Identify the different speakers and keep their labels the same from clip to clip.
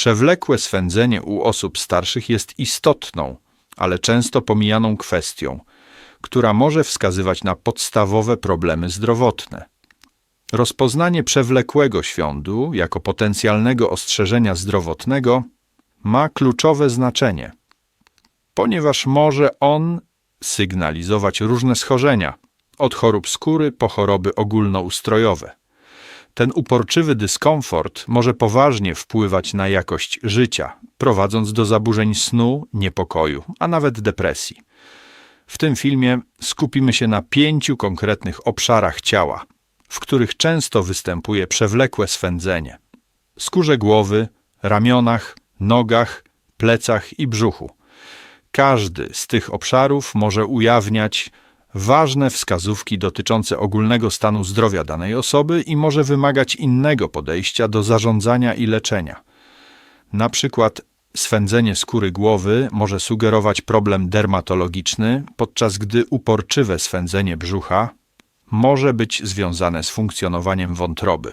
Speaker 1: Przewlekłe swędzenie u osób starszych jest istotną, ale często pomijaną kwestią, która może wskazywać na podstawowe problemy zdrowotne. Rozpoznanie przewlekłego świądu jako potencjalnego ostrzeżenia zdrowotnego ma kluczowe znaczenie, ponieważ może on sygnalizować różne schorzenia, od chorób skóry po choroby ogólnoustrojowe. Ten uporczywy dyskomfort może poważnie wpływać na jakość życia, prowadząc do zaburzeń snu, niepokoju, a nawet depresji. W tym filmie skupimy się na pięciu konkretnych obszarach ciała, w których często występuje przewlekłe swędzenie: skórze głowy, ramionach, nogach, plecach i brzuchu. Każdy z tych obszarów może ujawniać ważne wskazówki dotyczące ogólnego stanu zdrowia danej osoby i może wymagać innego podejścia do zarządzania i leczenia. Na przykład swędzenie skóry głowy może sugerować problem dermatologiczny, podczas gdy uporczywe swędzenie brzucha może być związane z funkcjonowaniem wątroby.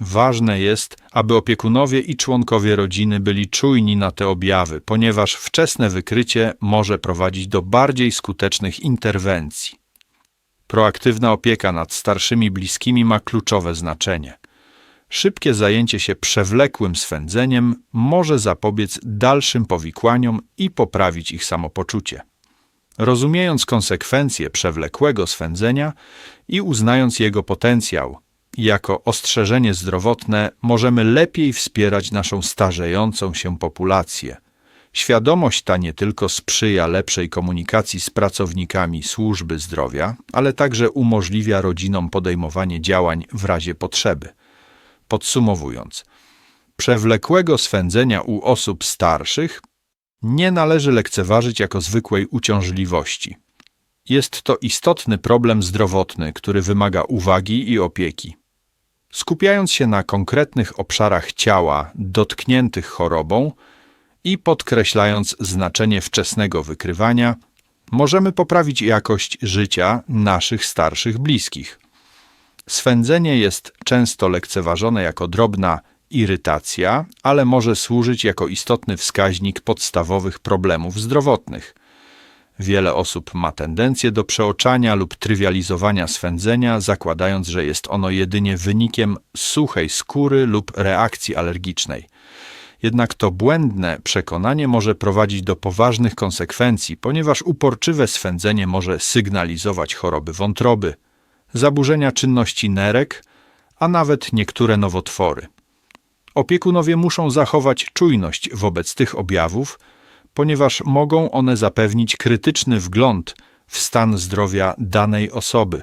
Speaker 1: Ważne jest, aby opiekunowie i członkowie rodziny byli czujni na te objawy, ponieważ wczesne wykrycie może prowadzić do bardziej skutecznych interwencji. Proaktywna opieka nad starszymi bliskimi ma kluczowe znaczenie. Szybkie zajęcie się przewlekłym swędzeniem może zapobiec dalszym powikłaniom i poprawić ich samopoczucie. Rozumiejąc konsekwencje przewlekłego swędzenia i uznając jego potencjał, jako ostrzeżenie zdrowotne możemy lepiej wspierać naszą starzejącą się populację. Świadomość ta nie tylko sprzyja lepszej komunikacji z pracownikami służby zdrowia, ale także umożliwia rodzinom podejmowanie działań w razie potrzeby. Podsumowując, przewlekłego swędzenia u osób starszych nie należy lekceważyć jako zwykłej uciążliwości. Jest to istotny problem zdrowotny, który wymaga uwagi i opieki. Skupiając się na konkretnych obszarach ciała dotkniętych chorobą i podkreślając znaczenie wczesnego wykrywania, możemy poprawić jakość życia naszych starszych bliskich. Swędzenie jest często lekceważone jako drobna irytacja, ale może służyć jako istotny wskaźnik podstawowych problemów zdrowotnych. Wiele osób ma tendencję do przeoczania lub trywializowania swędzenia, zakładając, że jest ono jedynie wynikiem suchej skóry lub reakcji alergicznej. Jednak to błędne przekonanie może prowadzić do poważnych konsekwencji, ponieważ uporczywe swędzenie może sygnalizować choroby wątroby, zaburzenia czynności nerek, a nawet niektóre nowotwory. Opiekunowie muszą zachować czujność wobec tych objawów, ponieważ mogą one zapewnić krytyczny wgląd w stan zdrowia danej osoby.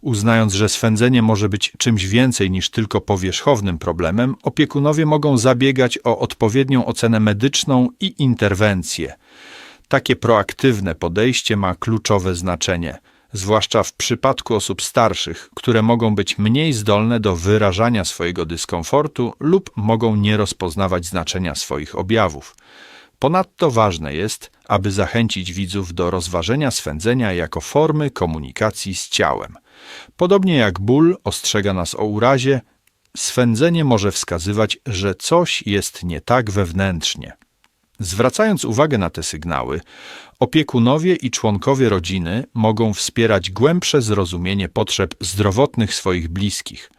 Speaker 1: Uznając, że swędzenie może być czymś więcej niż tylko powierzchownym problemem, opiekunowie mogą zabiegać o odpowiednią ocenę medyczną i interwencję. Takie proaktywne podejście ma kluczowe znaczenie, zwłaszcza w przypadku osób starszych, które mogą być mniej zdolne do wyrażania swojego dyskomfortu lub mogą nie rozpoznawać znaczenia swoich objawów. Ponadto ważne jest, aby zachęcić widzów do rozważenia swędzenia jako formy komunikacji z ciałem. Podobnie jak ból ostrzega nas o urazie, swędzenie może wskazywać, że coś jest nie tak wewnętrznie. Zwracając uwagę na te sygnały, opiekunowie i członkowie rodziny mogą wspierać głębsze zrozumienie potrzeb zdrowotnych swoich bliskich.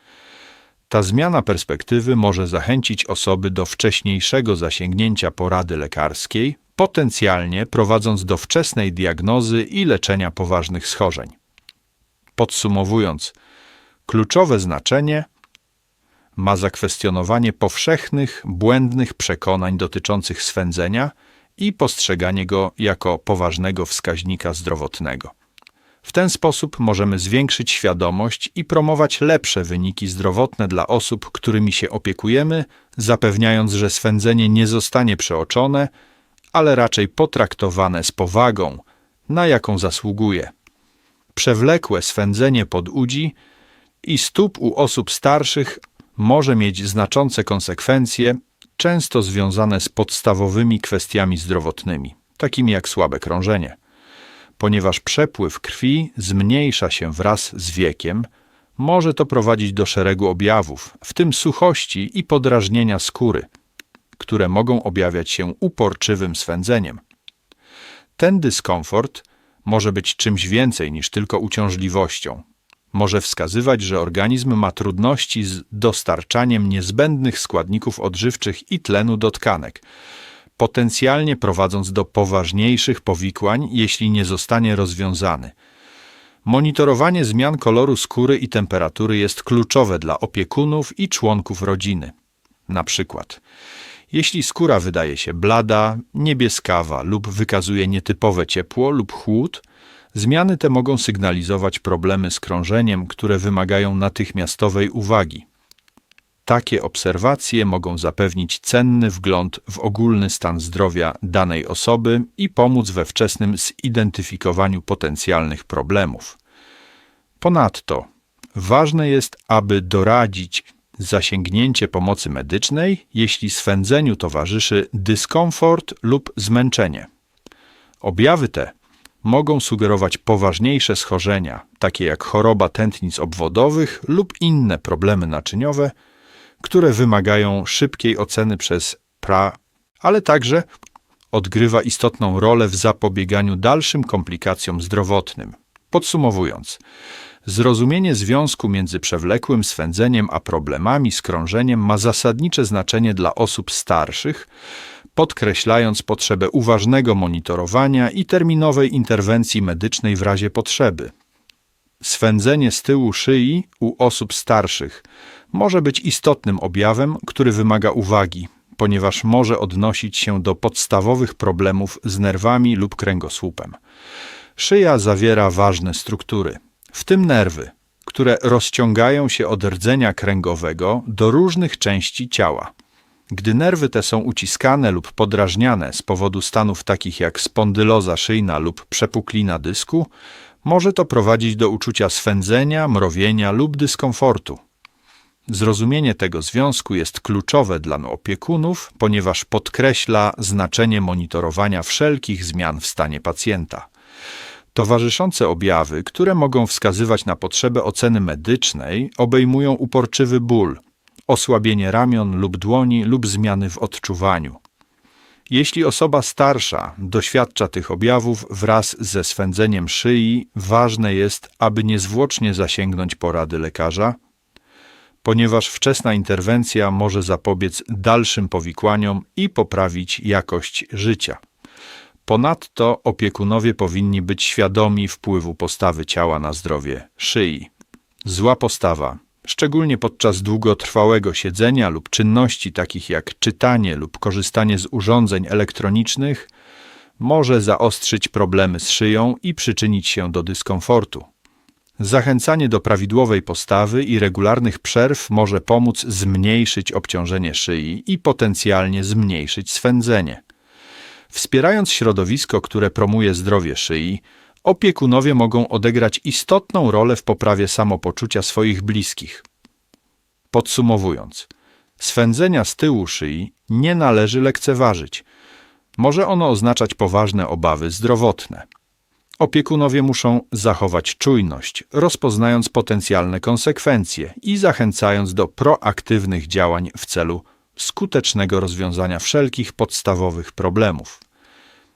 Speaker 1: Ta zmiana perspektywy może zachęcić osoby do wcześniejszego zasięgnięcia porady lekarskiej, potencjalnie prowadząc do wczesnej diagnozy i leczenia poważnych schorzeń. Podsumowując, kluczowe znaczenie ma zakwestionowanie powszechnych, błędnych przekonań dotyczących swędzenia i postrzeganie go jako poważnego wskaźnika zdrowotnego. W ten sposób możemy zwiększyć świadomość i promować lepsze wyniki zdrowotne dla osób, którymi się opiekujemy, zapewniając, że swędzenie nie zostanie przeoczone, ale raczej potraktowane z powagą, na jaką zasługuje. Przewlekłe swędzenie pod udzi i stóp u osób starszych może mieć znaczące konsekwencje, często związane z podstawowymi kwestiami zdrowotnymi, takimi jak słabe krążenie ponieważ przepływ krwi zmniejsza się wraz z wiekiem, może to prowadzić do szeregu objawów, w tym suchości i podrażnienia skóry. które mogą objawiać się uporczywym swędzeniem. Ten dyskomfort może być czymś więcej niż tylko uciążliwością. Może wskazywać, że organizm ma trudności z dostarczaniem niezbędnych składników odżywczych i tlenu do tkanek, potencjalnie prowadząc do poważniejszych powikłań, jeśli nie zostanie rozwiązany. Monitorowanie zmian koloru skóry i temperatury jest kluczowe dla opiekunów i członków rodziny. Na przykład, jeśli skóra wydaje się blada, niebieskawa lub wykazuje nietypowe ciepło lub chłód, zmiany te mogą sygnalizować problemy z krążeniem, które wymagają natychmiastowej uwagi. Takie obserwacje mogą zapewnić cenny wgląd w ogólny stan zdrowia danej osoby i pomóc we wczesnym zidentyfikowaniu potencjalnych problemów. Ponadto ważne jest, aby doradzić zasięgnięcie pomocy medycznej, jeśli swędzeniu towarzyszy dyskomfort lub zmęczenie. Objawy te mogą sugerować poważniejsze schorzenia, takie jak choroba tętnic obwodowych lub inne problemy naczyniowe, które wymagają szybkiej oceny przez PRA, ale także odgrywa istotną rolę w zapobieganiu dalszym komplikacjom zdrowotnym. Podsumowując, zrozumienie związku między przewlekłym swędzeniem a problemami z krążeniem ma zasadnicze znaczenie dla osób starszych, podkreślając potrzebę uważnego monitorowania i terminowej interwencji medycznej w razie potrzeby. Swędzenie z tyłu szyi u osób starszych może być istotnym objawem, który wymaga uwagi, ponieważ może odnosić się do podstawowych problemów z nerwami lub kręgosłupem. Szyja zawiera ważne struktury, w tym nerwy, które rozciągają się od rdzenia kręgowego do różnych części ciała. Gdy nerwy te są uciskane lub podrażniane z powodu stanów takich jak spondyloza szyjna lub przepuklina dysku, może to prowadzić do uczucia swędzenia, mrowienia lub dyskomfortu. Zrozumienie tego związku jest kluczowe dla opiekunów, ponieważ podkreśla znaczenie monitorowania wszelkich zmian w stanie pacjenta. Towarzyszące objawy, które mogą wskazywać na potrzebę oceny medycznej, obejmują uporczywy ból, osłabienie ramion lub dłoni lub zmiany w odczuwaniu. Jeśli osoba starsza doświadcza tych objawów wraz ze swędzeniem szyi, ważne jest, aby niezwłocznie zasięgnąć porady lekarza, ponieważ wczesna interwencja może zapobiec dalszym powikłaniom i poprawić jakość życia. Ponadto opiekunowie powinni być świadomi wpływu postawy ciała na zdrowie szyi. Zła postawa, szczególnie podczas długotrwałego siedzenia lub czynności takich jak czytanie lub korzystanie z urządzeń elektronicznych, może zaostrzyć problemy z szyją i przyczynić się do dyskomfortu. Zachęcanie do prawidłowej postawy i regularnych przerw może pomóc zmniejszyć obciążenie szyi i potencjalnie zmniejszyć swędzenie. Wspierając środowisko, które promuje zdrowie szyi, opiekunowie mogą odegrać istotną rolę w poprawie samopoczucia swoich bliskich. Podsumowując, swędzenia z tyłu szyi nie należy lekceważyć. Może ono oznaczać poważne obawy zdrowotne. Opiekunowie muszą zachować czujność, rozpoznając potencjalne konsekwencje i zachęcając do proaktywnych działań w celu skutecznego rozwiązania wszelkich podstawowych problemów.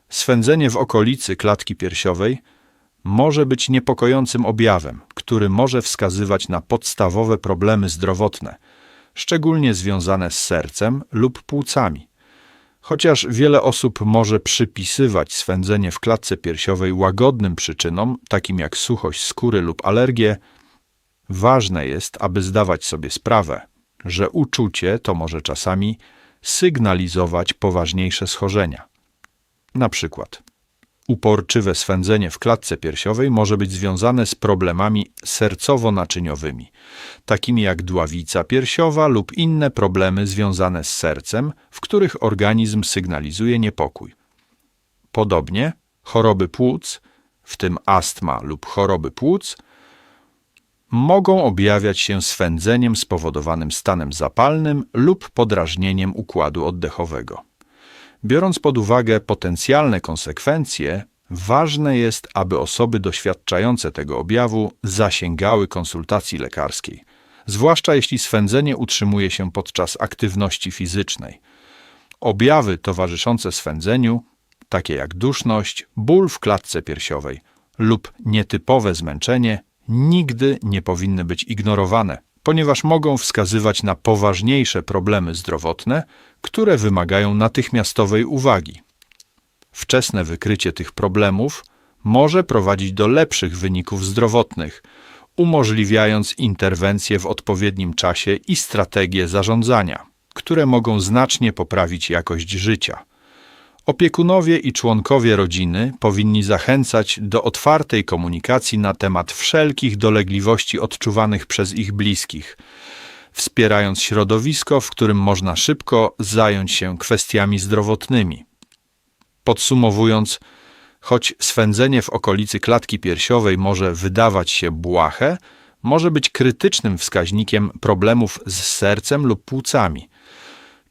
Speaker 1: Swędzenie w okolicy klatki piersiowej może być niepokojącym objawem, który może wskazywać na podstawowe problemy zdrowotne, szczególnie związane z sercem lub płucami. Chociaż wiele osób może przypisywać swędzenie w klatce piersiowej łagodnym przyczynom, takim jak suchość skóry lub alergie, ważne jest, aby zdawać sobie sprawę, że uczucie to może czasami sygnalizować poważniejsze schorzenia. Na przykład uporczywe swędzenie w klatce piersiowej może być związane z problemami sercowo-naczyniowymi, takimi jak dławica piersiowa lub inne problemy związane z sercem, w których organizm sygnalizuje niepokój. Podobnie choroby płuc, w tym astma lub choroby płuc, mogą objawiać się swędzeniem spowodowanym stanem zapalnym lub podrażnieniem układu oddechowego. Biorąc pod uwagę potencjalne konsekwencje, ważne jest, aby osoby doświadczające tego objawu zasięgały konsultacji lekarskiej, zwłaszcza jeśli swędzenie utrzymuje się podczas aktywności fizycznej. Objawy towarzyszące swędzeniu, takie jak duszność, ból w klatce piersiowej lub nietypowe zmęczenie, nigdy nie powinny być ignorowane, ponieważ mogą wskazywać na poważniejsze problemy zdrowotne, które wymagają natychmiastowej uwagi. Wczesne wykrycie tych problemów może prowadzić do lepszych wyników zdrowotnych, umożliwiając interwencje w odpowiednim czasie i strategie zarządzania, które mogą znacznie poprawić jakość życia. Opiekunowie i członkowie rodziny powinni zachęcać do otwartej komunikacji na temat wszelkich dolegliwości odczuwanych przez ich bliskich, wspierając środowisko, w którym można szybko zająć się kwestiami zdrowotnymi. Podsumowując, choć swędzenie w okolicy klatki piersiowej może wydawać się błahe, może być krytycznym wskaźnikiem problemów z sercem lub płucami.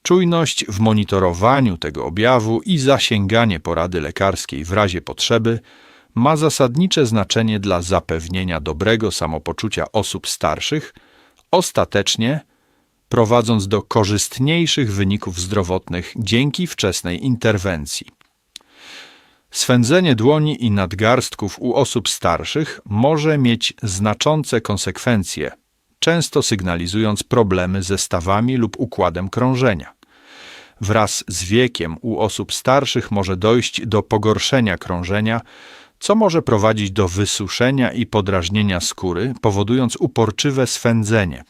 Speaker 1: Czujność w monitorowaniu tego objawu i zasięganie porady lekarskiej w razie potrzeby ma zasadnicze znaczenie dla zapewnienia dobrego samopoczucia osób starszych, ostatecznie prowadząc do korzystniejszych wyników zdrowotnych dzięki wczesnej interwencji. Swędzenie dłoni i nadgarstków u osób starszych może mieć znaczące konsekwencje, często sygnalizując problemy ze stawami lub układem krążenia. Wraz z wiekiem u osób starszych może dojść do pogorszenia krążenia, co może prowadzić do wysuszenia i podrażnienia skóry, powodując uporczywe swędzenie.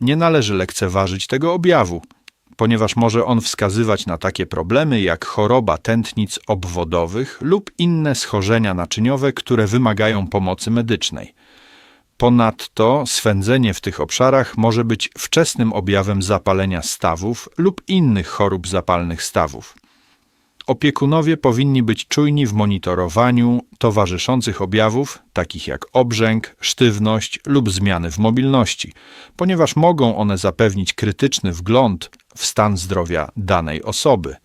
Speaker 1: Nie należy lekceważyć tego objawu, ponieważ może on wskazywać na takie problemy jak choroba tętnic obwodowych lub inne schorzenia naczyniowe, które wymagają pomocy medycznej. Ponadto swędzenie w tych obszarach może być wczesnym objawem zapalenia stawów lub innych chorób zapalnych stawów. Opiekunowie powinni być czujni w monitorowaniu towarzyszących objawów, takich jak obrzęk, sztywność lub zmiany w mobilności, ponieważ mogą one zapewnić krytyczny wgląd w stan zdrowia danej osoby.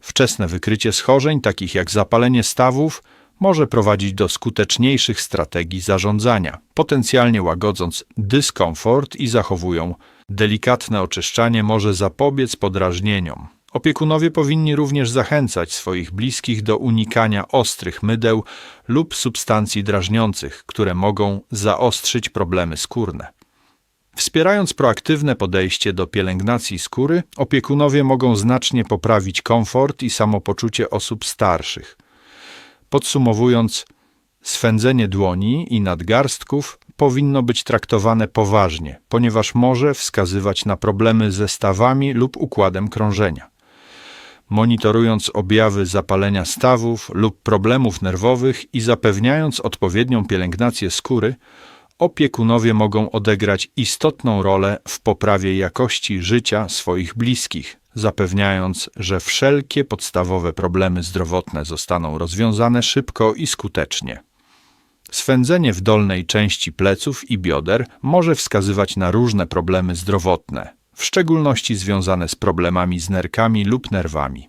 Speaker 1: Wczesne wykrycie schorzeń, takich jak zapalenie stawów, może prowadzić do skuteczniejszych strategii zarządzania, potencjalnie łagodząc dyskomfort i zachowują delikatne oczyszczanie może zapobiec podrażnieniom. Opiekunowie powinni również zachęcać swoich bliskich do unikania ostrych mydeł lub substancji drażniących, które mogą zaostrzyć problemy skórne. Wspierając proaktywne podejście do pielęgnacji skóry, opiekunowie mogą znacznie poprawić komfort i samopoczucie osób starszych. Podsumowując, swędzenie dłoni i nadgarstków powinno być traktowane poważnie, ponieważ może wskazywać na problemy ze stawami lub układem krążenia. Monitorując objawy zapalenia stawów lub problemów nerwowych i zapewniając odpowiednią pielęgnację skóry, opiekunowie mogą odegrać istotną rolę w poprawie jakości życia swoich bliskich, zapewniając, że wszelkie podstawowe problemy zdrowotne zostaną rozwiązane szybko i skutecznie. Swędzenie w dolnej części pleców i bioder może wskazywać na różne problemy zdrowotne, w szczególności związane z problemami z nerkami lub nerwami.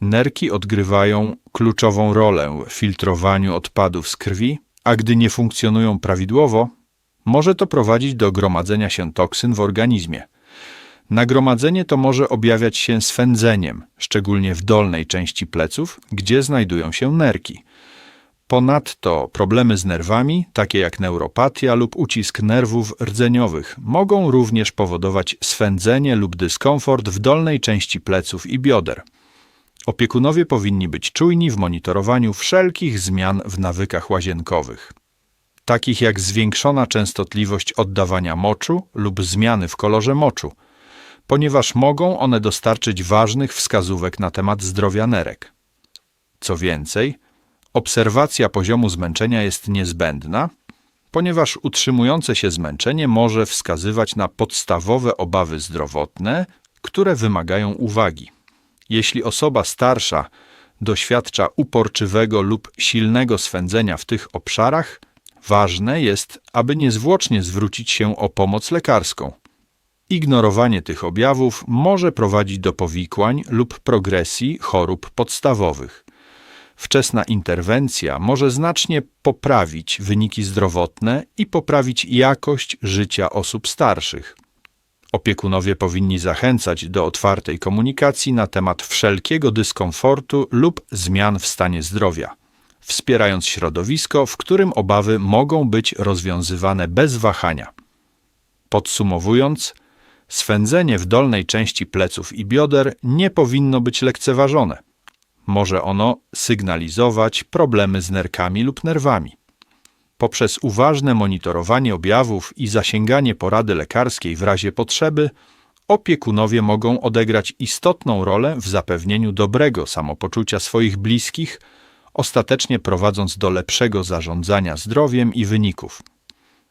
Speaker 1: Nerki odgrywają kluczową rolę w filtrowaniu odpadów z krwi, a gdy nie funkcjonują prawidłowo, może to prowadzić do gromadzenia się toksyn w organizmie. Nagromadzenie to może objawiać się swędzeniem, szczególnie w dolnej części pleców, gdzie znajdują się nerki. Ponadto problemy z nerwami, takie jak neuropatia lub ucisk nerwów rdzeniowych, mogą również powodować swędzenie lub dyskomfort w dolnej części pleców i bioder. Opiekunowie powinni być czujni w monitorowaniu wszelkich zmian w nawykach łazienkowych, takich jak zwiększona częstotliwość oddawania moczu lub zmiany w kolorze moczu, ponieważ mogą one dostarczyć ważnych wskazówek na temat zdrowia nerek. Co więcej, obserwacja poziomu zmęczenia jest niezbędna, ponieważ utrzymujące się zmęczenie może wskazywać na podstawowe obawy zdrowotne, które wymagają uwagi. Jeśli osoba starsza doświadcza uporczywego lub silnego swędzenia w tych obszarach, ważne jest, aby niezwłocznie zwrócić się o pomoc lekarską. Ignorowanie tych objawów może prowadzić do powikłań lub progresji chorób podstawowych. Wczesna interwencja może znacznie poprawić wyniki zdrowotne i poprawić jakość życia osób starszych. Opiekunowie powinni zachęcać do otwartej komunikacji na temat wszelkiego dyskomfortu lub zmian w stanie zdrowia, wspierając środowisko, w którym obawy mogą być rozwiązywane bez wahania. Podsumowując, swędzenie w dolnej części pleców i bioder nie powinno być lekceważone. Może ono sygnalizować problemy z nerkami lub nerwami. Poprzez uważne monitorowanie objawów i zasięganie porady lekarskiej w razie potrzeby, opiekunowie mogą odegrać istotną rolę w zapewnieniu dobrego samopoczucia swoich bliskich, ostatecznie prowadząc do lepszego zarządzania zdrowiem i wyników.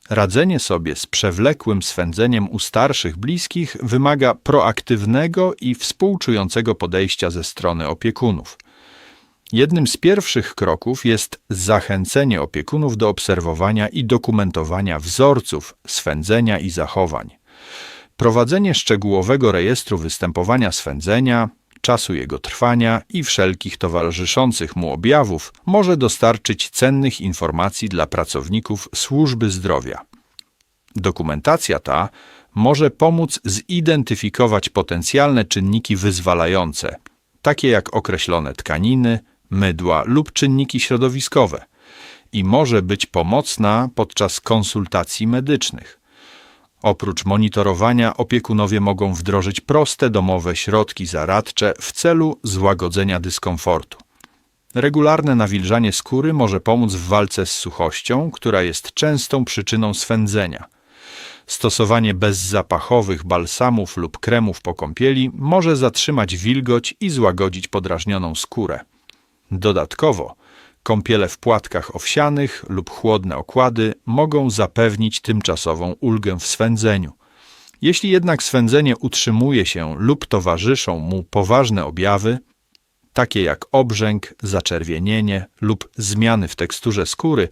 Speaker 1: Radzenie sobie z przewlekłym swędzeniem u starszych bliskich wymaga proaktywnego i współczującego podejścia ze strony opiekunów. Jednym z pierwszych kroków jest zachęcenie opiekunów do obserwowania i dokumentowania wzorców swędzenia i zachowań. Prowadzenie szczegółowego rejestru występowania swędzenia, czasu jego trwania i wszelkich towarzyszących mu objawów może dostarczyć cennych informacji dla pracowników służby zdrowia. Dokumentacja ta może pomóc zidentyfikować potencjalne czynniki wyzwalające, takie jak określone tkaniny, mydła lub czynniki środowiskowe i może być pomocna podczas konsultacji medycznych. Oprócz monitorowania opiekunowie mogą wdrożyć proste domowe środki zaradcze w celu złagodzenia dyskomfortu. Regularne nawilżanie skóry może pomóc w walce z suchością, która jest częstą przyczyną swędzenia. Stosowanie bezzapachowych balsamów lub kremów po kąpieli może zatrzymać wilgoć i złagodzić podrażnioną skórę. Dodatkowo, kąpiele w płatkach owsianych lub chłodne okłady mogą zapewnić tymczasową ulgę w swędzeniu. Jeśli jednak swędzenie utrzymuje się lub towarzyszą mu poważne objawy, takie jak obrzęk, zaczerwienienie lub zmiany w teksturze skóry,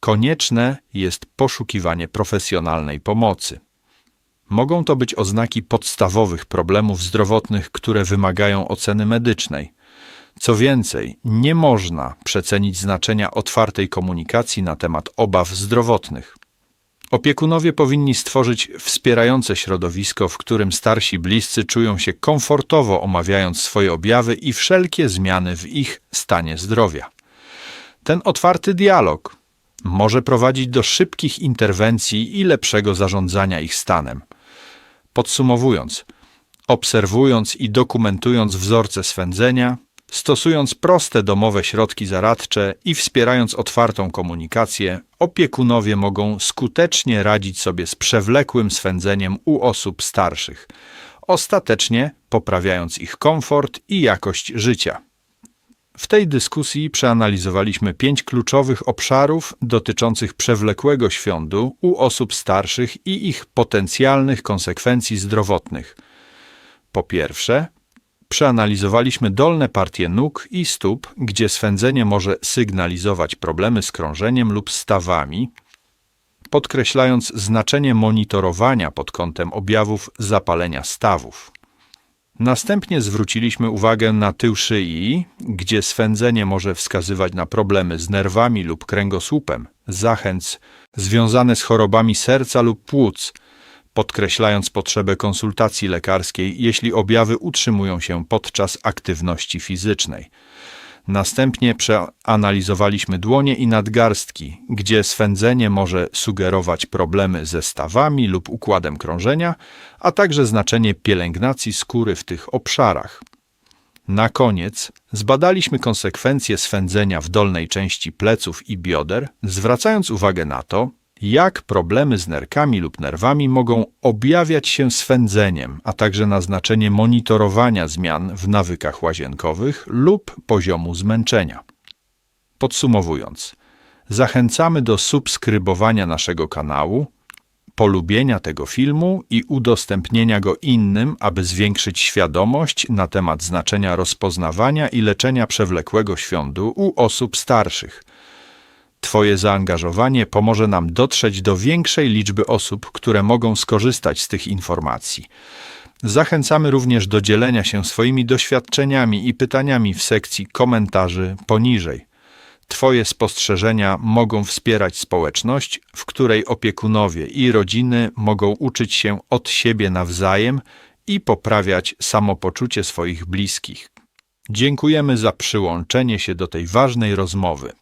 Speaker 1: konieczne jest poszukiwanie profesjonalnej pomocy. Mogą to być oznaki podstawowych problemów zdrowotnych, które wymagają oceny medycznej. Co więcej, nie można przecenić znaczenia otwartej komunikacji na temat obaw zdrowotnych. Opiekunowie powinni stworzyć wspierające środowisko, w którym starsi bliscy czują się komfortowo omawiając swoje objawy i wszelkie zmiany w ich stanie zdrowia. Ten otwarty dialog może prowadzić do szybkich interwencji i lepszego zarządzania ich stanem. Podsumowując, obserwując i dokumentując wzorce swędzenia, Stosując proste domowe środki zaradcze i wspierając otwartą komunikację, opiekunowie mogą skutecznie radzić sobie z przewlekłym swędzeniem u osób starszych, ostatecznie poprawiając ich komfort i jakość życia. W tej dyskusji przeanalizowaliśmy pięć kluczowych obszarów dotyczących przewlekłego świądu u osób starszych i ich potencjalnych konsekwencji zdrowotnych. Po pierwsze, Przeanalizowaliśmy dolne partie nóg i stóp, gdzie swędzenie może sygnalizować problemy z krążeniem lub stawami, podkreślając znaczenie monitorowania pod kątem objawów zapalenia stawów. Następnie zwróciliśmy uwagę na tył szyi, gdzie swędzenie może wskazywać na problemy z nerwami lub kręgosłupem, zachęc związane z chorobami serca lub płuc, podkreślając potrzebę konsultacji lekarskiej, jeśli objawy utrzymują się podczas aktywności fizycznej. Następnie przeanalizowaliśmy dłonie i nadgarstki, gdzie swędzenie może sugerować problemy ze stawami lub układem krążenia, a także znaczenie pielęgnacji skóry w tych obszarach. Na koniec zbadaliśmy konsekwencje swędzenia w dolnej części pleców i bioder, zwracając uwagę na to, jak problemy z nerkami lub nerwami mogą objawiać się swędzeniem, a także na znaczenie monitorowania zmian w nawykach łazienkowych lub poziomu zmęczenia. Podsumowując, zachęcamy do subskrybowania naszego kanału, polubienia tego filmu i udostępnienia go innym, aby zwiększyć świadomość na temat znaczenia rozpoznawania i leczenia przewlekłego świądu u osób starszych – Twoje zaangażowanie pomoże nam dotrzeć do większej liczby osób, które mogą skorzystać z tych informacji. Zachęcamy również do dzielenia się swoimi doświadczeniami i pytaniami w sekcji komentarzy poniżej. Twoje spostrzeżenia mogą wspierać społeczność, w której opiekunowie i rodziny mogą uczyć się od siebie nawzajem i poprawiać samopoczucie swoich bliskich. Dziękujemy za przyłączenie się do tej ważnej rozmowy.